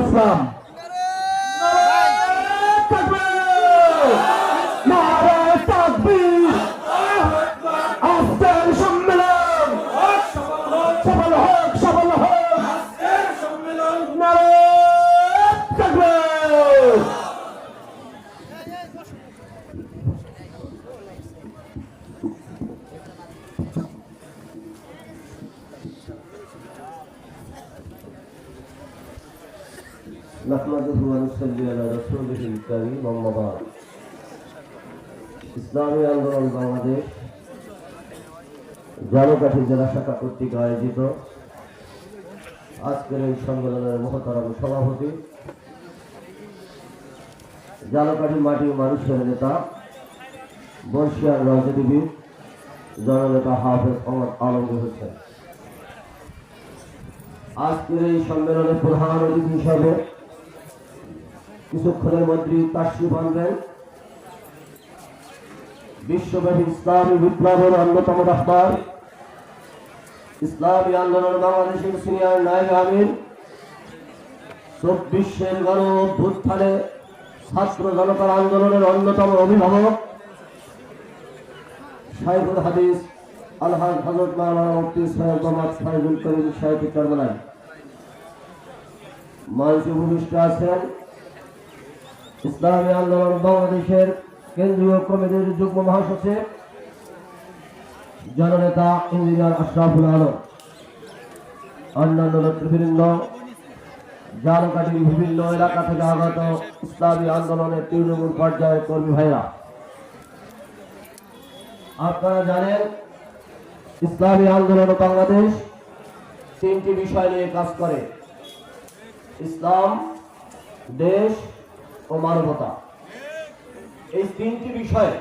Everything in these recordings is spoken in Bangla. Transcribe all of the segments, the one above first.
ইসলাম نحمده ونصلي على رسوله الكريم أما بعد ইসলামী আন্দোলন বাংলাদেশ জালকাঠি জেলা শাখা কর্তৃক আয়োজিত আজকের এই সম্মেলনের মহতারাম সভাপতি জালকাঠি মাটির মানুষের নেতা বর্ষিয়ার রাজনীতিবিদ জননেতা হাফেজ মোহাম্মদ আলমগীর হোসেন আজকের এই সম্মেলনের প্রধান অতিথি হিসাবে কিছুক্ষণের মন্ত্রী তাশরিফ আনবেন বিশ্বব্যাপী ইসলামী বিপ্লবের অন্যতম রাহবার ইসলামী আন্দোলন বাংলাদেশের সিনিয়র নায়ক আমির। চব্বিশের গণ অভ্যুত্থানে ছাত্র জনতার আন্দোলনের অন্যতম অভিভাবক। সাইফুল হাদিস, আলহাজ হজরত মাওলানা মুফতি সৈয়দ মোহাম্মদ ফাইজুল করিম সাহেব চরমলাই মঞ্চে ভূমিষ্ঠ আছেন। ইসলামী আন্দোলন বাংলাদেশের কেন্দ্রীয় কমিটির যুগ্ম মহাসচিব, জননেতা ইঞ্জিনিয়ার আশরাফুল আলম। অন্যান্য নেতৃবৃন্দ জালকাঠির বিভিন্ন এলাকা থেকে আগত ইসলামী আন্দোলনের তৃণমূল পর্যায়ের কর্মী ভাইরা। আপনারা জানেন, ইসলামী আন্দোলন বাংলাদেশ তিনটি বিষয় নিয়ে কাজ করে। ইসলাম, দেশ ও মানবতা। এই তিনটি বিষয়ে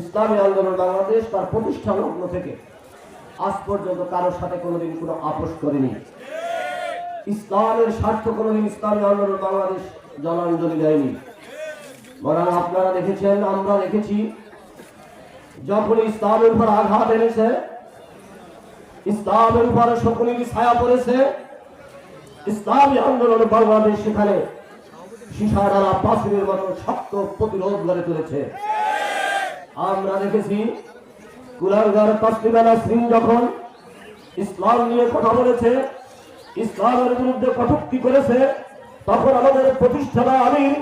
ইসলামী আন্দোলন বাংলাদেশ তার প্রতিষ্ঠা লগ্ন থেকে আজ পর্যন্ত কারোর সাথে কোনোদিন কোনো আপোষ করেনি। ইসলামের স্বার্থ কোনোদিন ইসলামী আন্দোলন বাংলাদেশ জলাঞ্জলি দেয়নি। বরং আপনারা দেখেছেন, আমরা দেখেছি যখন ইসলামের উপর আঘাত এনেছে, ইসলামের উপর শকুনির ছায়া পড়েছে, ইসলামী আন্দোলন বাংলাদেশ সেখানে সীসাডালা পাথরের মতো শক্ত প্রতিরোধ গড়ে তুলেছে। আমরা দেখেছি কুলারগার তসলিমানা সিং যখন ইসলাম নিয়ে কথা বলেছে, ইসলামের বিরুদ্ধে কটুক্তি করেছে, তখন আমাদের প্রতিষ্ঠাতা আমির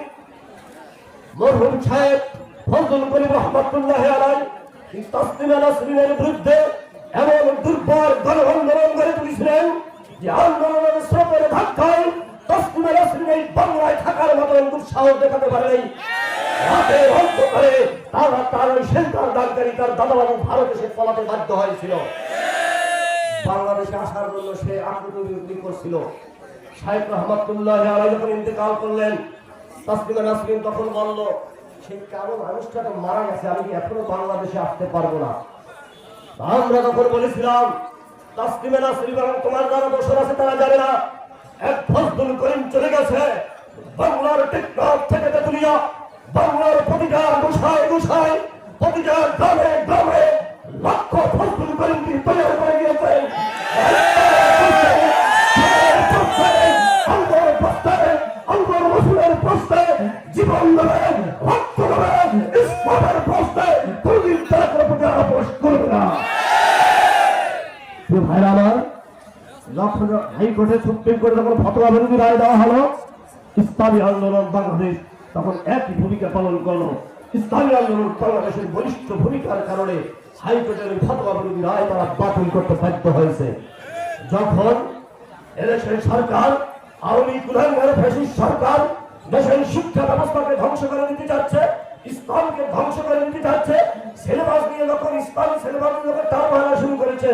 মরহুম সাহেব ফজল করিম রহমতুল্লাহ আলাই তসলিমা নাসরিনের বিরুদ্ধে এমন দুর্বল গণ আন্দোলন গড়ে তুলেছিলেন যে আন্দোলনের ধাক্কায় নাসরিন এই বাংলায় থাকার মতন দুঃসাহস দেখাতে পারেনি রাতে অন্ধকারে তারা তার ওই ডাক্তারি তার দাদাবাবু ভারতে সে পলাতে বাধ্য হয়েছিল। বাংলাদেশে আসার জন্য সে আত্মনির্ভর করছিল। শাহেখ রহমতুল্লাহ আলাই যখন ইন্তেকাল করলেন, তাসলিমা নাসরিন তখন বলল সেই কারও মানুষটা তো মারা গেছে, আমি এখনও বাংলাদেশে আসতে পারব না? আমরা তখন বলেছিলাম, তাসলিমা নাসরিন তোমার যারা দোষর আছে তারা জানে না এক ফজলুল করিম চলে গেছে। বাংলার টেকনাফ থেকে তেতুলিয়া, বাংলার প্রতিটা গুসায় গুসায় প্রতিটা গ্রামে গ্রামে লক্ষ ফজলুল করিম কি তৈরি করে রসুলের জীবন দেবেন রক্ত দেবেন ইসলামের প্রস্তাবে কোনদিন তারা কোনো প্রতি ভাইরা আমার যখন হাইকোর্টে সুপ্রিম কোর্টে যখন ফতোয়া বিরোধী রায় দেওয়া হলো ইসলামী আন্দোলন বাংলাদেশ তখন একই ভূমিকা পালন করল। ইসলামী আন্দোলন বাংলাদেশের বলিষ্ঠ ভূমিকার কারণে হাইকোর্টের ফতোয়া বিরোধী রায় তারা বাতিল করতে বাধ্য হয়েছে। যখন এদেশের সরকার, আওয়ামী কুলাঙ্গার ফ্যাসিস্ট সরকার দেশের শিক্ষা ব্যবস্থাকে ধ্বংস করে দিতে যাচ্ছে ইসলামকে ধ্বংস করে দিতে যাচ্ছে সিলেবাস নিয়ে যখন ইসলামী সিলেবাস নিয়ে যখন মারা শুরু করেছে,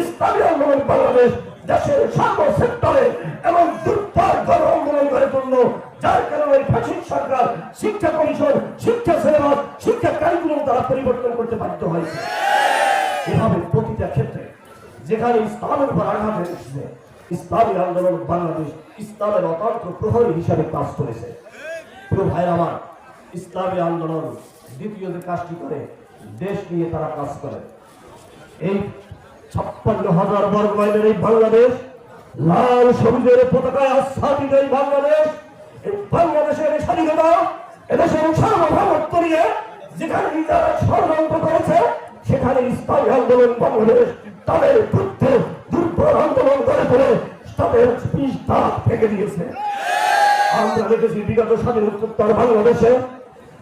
ইসলামী আন্দোলন বাংলাদেশ দেশের সর্ব সেক্টরে এবং দুর্বার গণ আন্দোলন করে তুললো, যার কারণে ফ্যাসিস্ট সরকার শিক্ষা কমিশন শিক্ষা সিলেবাস শিক্ষা কারিকুলাম তারা পরিবর্তন করতে বাধ্য হয়েছে। এভাবে প্রতিটা ক্ষেত্রে যেখানে ইসলামের উপর আঘাত এসেছে, ইসলামী আন্দোলন বাংলাদেশ ইসলামের অতন্ত্র প্রহরী হিসাবে কাজ করেছে। প্রিয় ভাই আমার, ইসলামী আন্দোলন দ্বিতীয় যে কাজটি করে দেশ নিয়ে তারা কাজ করে। এই ছাপ্পান্ন হাজার বর্গ মাইলের এই বাংলাদেশ, লাল সবুজের পতাকায় আচ্ছাদিত এই বাংলাদেশ, এই বাংলাদেশের স্বাধীনতা এদেশের সার্বভৌমত্ব নিয়ে যেখানে যারা ষড়যন্ত্র করেছে, সেখানে ইসলামী আন্দোলন বাংলাদেশ তাদের বিরুদ্ধে দুর্বল আন্দোলন করে করে তাদের পিস দাঁত ফেঁকে দিয়েছে। আমরা দেখেছি বিগত স্বাধীনোত্তর বাংলাদেশে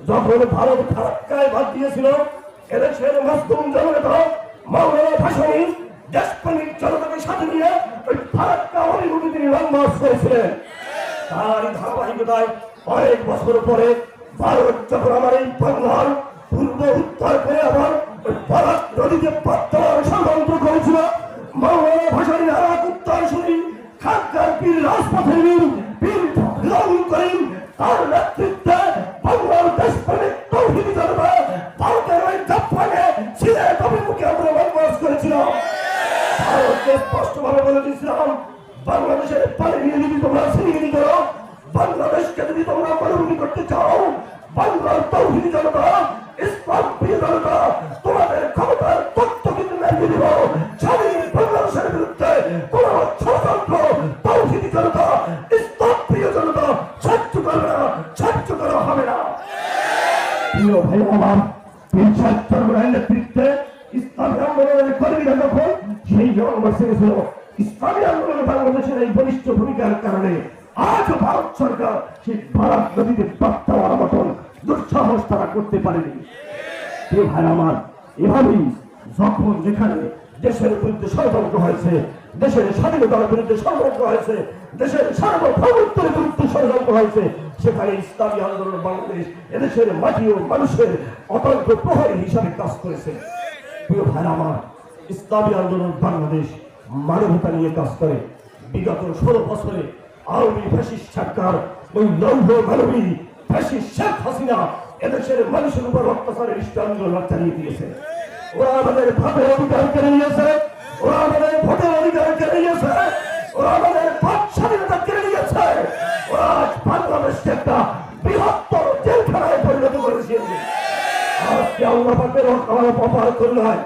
যখন ভারত ফারাক্কায় বাদ দিয়েছিল, এদেশের মাসদুম জনতা মাওলানা ভাসানী দেশপ্রেমিক জনতাকে সাথে নিয়ে ওই ফারাক্কা অভিমুখে তিনি লং মার্চ করেছিলেন। তারই ধারাবাহিকতায় অনেক বছর পরে উত্তর করে আবার ওই ফারাক নদীতে পাত্তার করিম, তার নেতৃত্বে বাংলার দেশপ্রেমিক তৌহিদি জনতা ভারতের ওই জাপানে সিলেট ভারতকে বাংলাদেশের পানি নিয়ে যদি তোমরা করতে চাও, বাংলার প্রিয় জনতা, তোমাদের ক্ষমতার তথ্য কিন্তু লাগিয়ে দিব। স্বাধীন বাংলাদেশের বিরুদ্ধে কোন ষড়যন্ত্র, তৌহিদি জনতা, ইসলাম প্রিয় জনতা সহ্য করবে না সহ্য হবে না। সেই জন্মবাসী ছিল ইসলামী আন্দোলনে বাংলাদেশের এই বলিষ্ঠ ভূমিকার কারণে আজ ভারত সরকার সেই ভারত নদীতে বার্তা হওয়ার মতন দুঃসাহস তারা করতে পারেনি। ভাই আমার, এভাবেই যখন যেখানে দেশের বিরুদ্ধে ষড়যন্ত্র হয়েছে, দেশের স্বাধীনতার বিরুদ্ধে ষড়যন্ত্র হয়েছে, দেশের সার্বভৌমত্বের বিরুদ্ধে ষড়যন্ত্র হয়েছে, সেখানে ইসলামী আন্দোলন বাংলাদেশ এদেশের মাটি ও মানুষের অতন্ত্র প্রহরী হিসাবে কাজ করেছে। প্রিয় ভাই আমার ইসলামী আন্দোলন বাংলাদেশ মানবতা নিয়ে কাজ করে। বিগত ষোলো বছরে আওয়ামী ফ্যাসিস্ট সরকার, ওই লৌহ মানবী ফ্যাসিস্ট শেখ হাসিনা এদেশের মানুষের উপর অত্যাচারের ইষ্ট চালিয়ে দিয়েছে। ওরা আমাদের ভাতের অধিকার কেড়ে নিয়েছে। ওরা আমাদের ভোটের অধিকার কেড়ে নিয়েছে। ওরা আমাদের ভোট স্বাধীনতা কেড়ে নিয়েছে। ওরা আজ বাংলাদেশকে একটা বৃহত্তর জেলখানায় পরিণত করেছে আজকে আল্লাহ পাকের অপার করলেন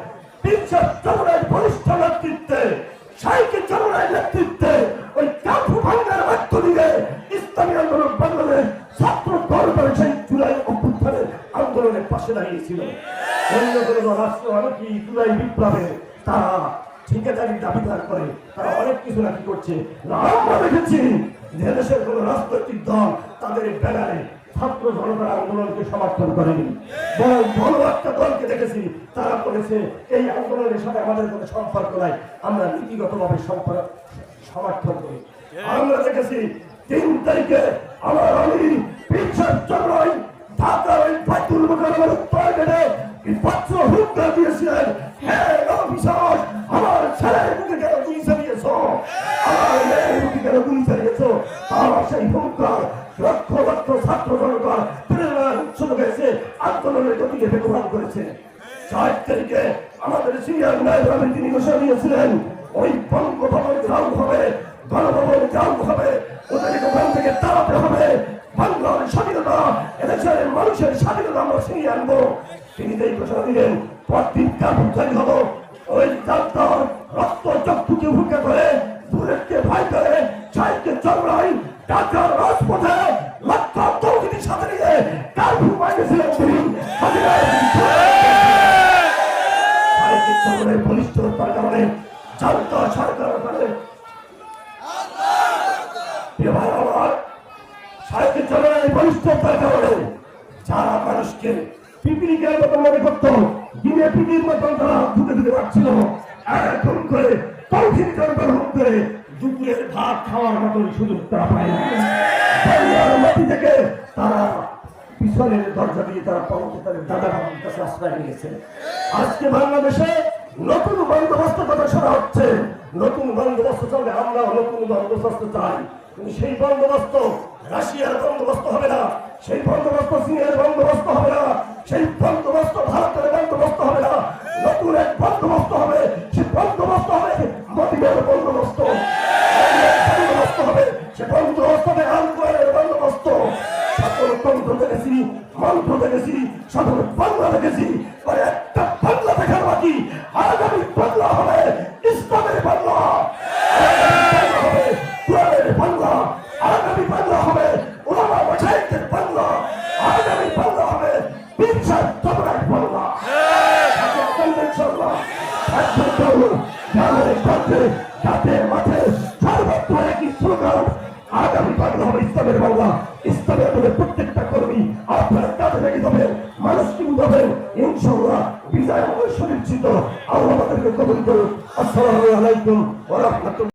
তিনশো চন্দ্রের বরিষ্ঠ নেতৃত্বে সাইকে চন্দ্রের নেতৃত্বে ওই কাঠু ভাঙ্গার মধ্য দিয়ে ইসলামী আন্দোলন বাংলাদেশ ছাত্র দরবার সেই জুলাই অভ্যুত্থানের আন্দোলনের পাশে দাঁড়িয়েছিল। অন্য কোনো রাষ্ট্র অনেকই জুলাই বিপ্লবে তারা ঠিকাদারি দাবিদার করে, তারা অনেক কিছু নাকি করছে। আমরা দেখেছি যে দেশের কোন রাজনৈতিক দল তাদের ব্যানারে ছাত্র জনতার আন্দোলনকে সমর্থন করেনি। বরং বড় একটা দলকে দেখেছি, তারা বলেছে, এই আন্দোলনের সাথে আমাদের কোনো সম্পর্ক নাই, আমরা নীতিগতভাবে সম্পর্ক সমর্থন করি। আমরা দেখেছি, তিন তারিখে আমার আমি পিছার চন্দ্রই ঢাকার ওই মোকাবেলার উত্তর পত্র হুঙ্কার দিয়েছিলেন। হ্যাঁ অবিশ্বাস, আমার ছেলের মুখে কেন গুলি চালিয়েছ? আমার মেয়ের মুখে কেন গুলি চালিয়েছ? আমার সেই হুঙ্কার দিয়েছিলেন ওই বঙ্গভবন গ্রাম হবে, গণভবন গ্রাম হবে ওদেরকে ওখান থেকে তাড়াতে হবে। বাংলার স্বাধীনতা এদেশের মানুষের স্বাধীনতা আমরা ছিনিয়ে আনব। তিনি ঘোষণা দিলেন, পরদিন হব ওই ডাক্তার রক্ত চক্ষুকে করে বুলেটকে ভাই করে চড়াই রাজপথে লক্ষ তৌহিদির সাথে নিয়ে কার্ফু বাইরেছিলেন তিনি। এখন করে করবার হুক করে দুপুরের ভাত খাওয়ার মতো সুযোগ তারা পায় না। থেকে তারা পিছনের দরজা দিয়ে তারা পরবর্তী তাদের দাদা বাবার কাছে আশ্রয় নিয়েছে। আজকে বাংলাদেশে নতুন বন্দোবস্ত কথা শোনা হচ্ছে। নতুন বন্দোবস্ত চলে আমরা নতুন বন্দোবস্ত চাই। কিন্তু সেই বন্দোবস্ত রাশিয়ার বন্দোবস্ত হবে না, সেই বন্দোবস্ত চীনের বন্দোবস্ত হবে না, সেই বন্দোবস্ত ভারতের বন্দোবস্ত হবে না। নতুন এক বন্দোবস্ত হবে, সে বন্দোবস্ত হবে মদিনের বন্দোবস্ত। বন্দোবস্ত হবে, সে বন্দোবস্ত হবে আন্দোলনের বন্দোবস্ত। সকল তন্ত্র দেখেছি, মন্ত্র দেখেছি, সকল বাংলা দেখেছি। একসাথ করুন গ্রামের গঞ্জে সাথে মাঠে সর্বত্র একই স্লোগান আগামী বাংলা হবে ইসলামের বাংলা ইসলামের আমাদের প্রত্যেকটা কর্মী আপনার কাজে আসসালামু আলাইকুম ওরহমতুল্লাহ